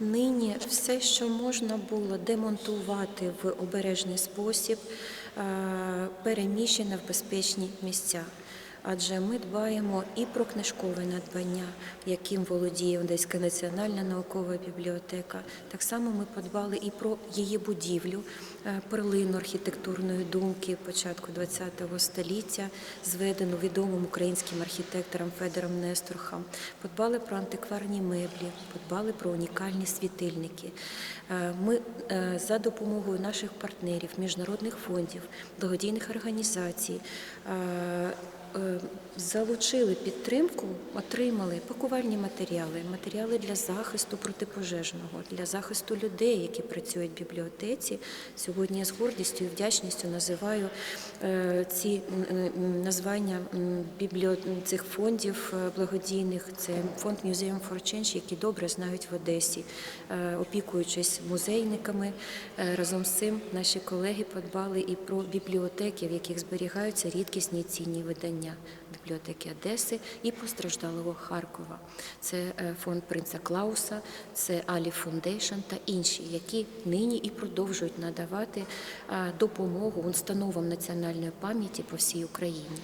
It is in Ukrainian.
Нині все, що можна було демонтувати в обережний спосіб, е, переміщено в безпечні місця. Адже ми дбаємо і про книжкове надбання, яким володіє Одеська національна наукова бібліотека. Так само ми подбали і про її будівлю, е, перлину архітектурної думки початку ХХ століття, зведену відомим українським архітектором Федором Несторхом. Подбали про антикварні меблі, подбали про унікальні світильники. Е, Ми е, за допомогою наших партнерів, міжнародних фондів, благодійних організацій. Е, Залучили підтримку, отримали пакувальні матеріали, матеріали для захисту протипожежного, для захисту людей, які працюють в бібліотеці. Сьогодні я з гордістю і вдячністю називаю е, ці названня бібліо... цих фондів е, благодійних. Це фонд Museum for Change, які добре знають в Одесі, опікуючись музейниками. Разом з цим наші колеги подбали і про бібліотеки, в яких зберігаються рідкісні цінні видання бібліотеки Одеси і постраждалого Харкова. Це е, фонд принца Клауса, це Алі Фундейшн та інші, які нині і продовжують надавати е, допомогу установам національної пам'яті по всій Україні.